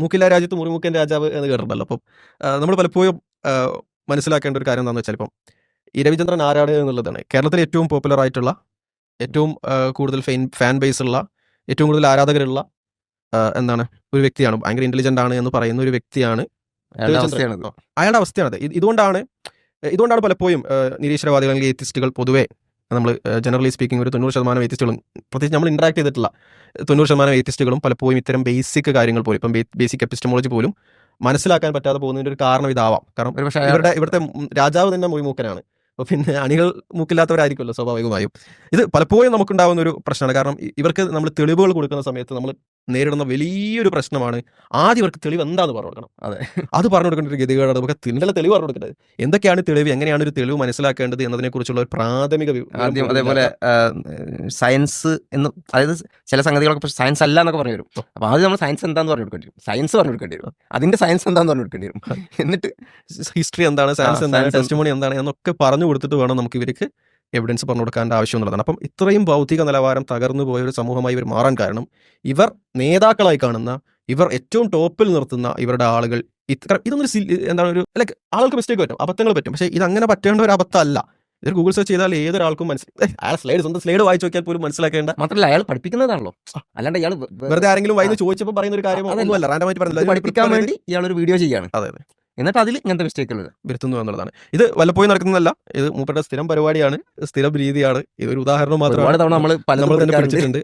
മൂക്കില്ല രാജ്യത്ത് മുറിമുക്കൻ രാജാവ് എന്ന് കേട്ടിട്ടുണ്ടല്ലോ. അപ്പം നമ്മൾ പലപ്പോഴും മനസ്സിലാക്കേണ്ട ഒരു കാര്യം എന്താണെന്ന് വെച്ചാൽ ഇപ്പം ഈ രവിചന്ദ്രൻ ആരാണ് എന്നുള്ളതാണ്. കേരളത്തിലെ ഏറ്റവും പോപ്പുലർ ആയിട്ടുള്ള ഏറ്റവും കൂടുതൽ ഫെയിൻ ഫാൻ ബേസ് ഉള്ള ഏറ്റവും കൂടുതൽ ആരാധകരുള്ള എന്താണ് ഒരു വ്യക്തിയാണ്. ഭയങ്കര ഇന്റലിജന്റ് ആണ് എന്ന് പറയുന്ന ഒരു വ്യക്തിയാണ് അയാളുടെ അവസ്ഥയാണ് അവസ്ഥയാണിത്. ഇതുകൊണ്ടാണ് ഇതുകൊണ്ടാണ് പലപ്പോഴും നിരീശ്വരവാദികൾ അല്ലെങ്കിൽ എത്തിസ്റ്റുകൾ പൊതുവേ നമ്മൾ ജനറലി സ്പീക്കിംഗ് ഒരു തൊണ്ണൂറ് ശതമാനം ഏത്തിസ്റ്റുകളും പ്രത്യേകിച്ച് നമ്മൾ ഇൻട്രാക്ട് ചെയ്തിട്ടുള്ള തൊണ്ണൂറ് ശതമാനം ഏത്തിസ്റ്റുകളും പലപ്പോഴും ഇത്തരം ബേസിക് കാര്യങ്ങൾ പോലും ഇപ്പം ബേസിക് എപ്പിസ്റ്റമോളജി പോലും മനസ്സിലാക്കാൻ പറ്റാതെ പോകുന്നതിന്റെ ഒരു കാരണം ഇതാവാം. കാരണം ഒരു പക്ഷേ ഇവരുടെ ഇവിടുത്തെ രാജാവ് തന്നെ മുറിമൂക്കനാണ് അപ്പോൾ പിന്നെ അണികൾ മൂക്കില്ലാത്തവരായിരിക്കുമല്ലോ സ്വാഭാവികമായും. ഇത് പലപ്പോഴും നമുക്കുണ്ടാകുന്ന ഒരു പ്രശ്നമാണ്. കാരണം ഇവർക്ക് നമ്മൾ തെളിവുകൾ കൊടുക്കുന്ന സമയത്ത് നമ്മൾ നേരിടുന്ന വലിയൊരു പ്രശ്നമാണ്. ആദ്യം ഇവർക്ക് തെളിവ് എന്താന്ന് പറഞ്ഞു കൊടുക്കണം. അതെ. അത് പറഞ്ഞു കൊടുക്കേണ്ട ഒരു ഗതികേടാണ്. നമുക്ക് തിന്നല തെളിവ് പറഞ്ഞു കൊടുക്കേണ്ടത്. എന്തൊക്കെയാണ് തെളിവ്? എങ്ങനെയാണ് ഒരു തെളിവ് മനസ്സിലാക്കേണ്ടത് എന്നതിനെക്കുറിച്ചുള്ള ഒരു പ്രാഥമിക ആദ്യം അതേപോലെ സയൻസ് എന്ന് അതായത് ചില സംഗതികളൊക്കെ പക്ഷേ സയൻസ് അല്ല എന്നൊക്കെ പറഞ്ഞു വരും. അപ്പൊ ആദ്യം നമ്മൾ സയൻസ് എന്താന്ന് പറഞ്ഞു കൊടുക്കേണ്ടി വരും. സയൻസ് പറഞ്ഞു കൊടുക്കേണ്ടി വരും. അതിന്റെ സയൻസ് എന്താന്ന് പറഞ്ഞു കൊടുക്കേണ്ടി വരും. എന്നിട്ട് ഹിസ്റ്ററി എന്താണ്? സയൻസ് എന്താണ്? ടെസ്റ്റ് ടെസ്റ്റിമോണി എന്താണ്? എന്നൊക്കെ പറഞ്ഞു കൊടുത്തിട്ട് വേണം നമുക്ക് ഇവർക്ക് എവിഡൻസ് പറഞ്ഞു കൊടുക്കേണ്ട ആവശ്യം എന്നുള്ളതാണ് അപ്പം ഇത്രയും ഭൗതിക നിലവാരം തകർന്നു പോയ ഒരു സമൂഹമായി ഇവർ മാറാൻ കാരണം ഇവർ നേതാക്കളായി കാണുന്ന ഇവർ ഏറ്റവും ടോപ്പിൽ നിർത്തുന്ന ഇവരുടെ ആളുകൾ ഇത്ര ഇതൊന്നും എന്താണ് ഒരു ലൈക്ക് ആൾക്ക് മിസ്റ്റേക്ക് പറ്റും അബദ്ധങ്ങൾ പറ്റും. പക്ഷേ ഇത് അങ്ങനെ പറ്റേണ്ട ഒരു അബദ്ധമല്ല. ഇത് ഗൂഗിൾ സെർച്ച് ചെയ്താൽ ഏതൊരാൾക്കും മനസ്സിലായി അയാൾ സ്ലൈഡ് സ്വന്തം സ്ലൈഡ് വായിച്ചു നോക്കിയാൽ പോലും മനസ്സിലാക്കേണ്ട. മാത്രമല്ല അയാൾ പഠിപ്പിക്കുന്നതാണല്ലോ. അല്ലാണ്ട് അയാൾ വെറുതെ ആരെങ്കിലും വൈന്ന് ചോദിച്ചപ്പോൾ പറയുന്ന ഒരു കാര്യം. ഒന്നുമല്ല. റാൻഡമായിട്ട് പറഞ്ഞില്ല. പഠിപ്പിക്കാൻ വേണ്ടി ഇയാൾ ഒരു വീഡിയോ ചെയ്യാണ്. അതെ അതെ. എന്നിട്ട് അതിൽ ഇങ്ങനത്തെ മിസ്റ്റേക്ക് മിസ്റ്റേക്കുകൾ വരുത്തുന്നു എന്നുള്ളതാണ്. ഇത് വല്ലപ്പോഴും നടക്കുന്നതല്ല. ഇത് മൂപ്പരുടെ സ്ഥിരം പരിപാടിയാണ് സ്ഥിരം രീതിയാണ്. ഇതൊരു ഉദാഹരണം മാത്രമാണ് നമ്മൾ നമ്മൾ തന്നെ പഠിച്ചിട്ടുണ്ട്.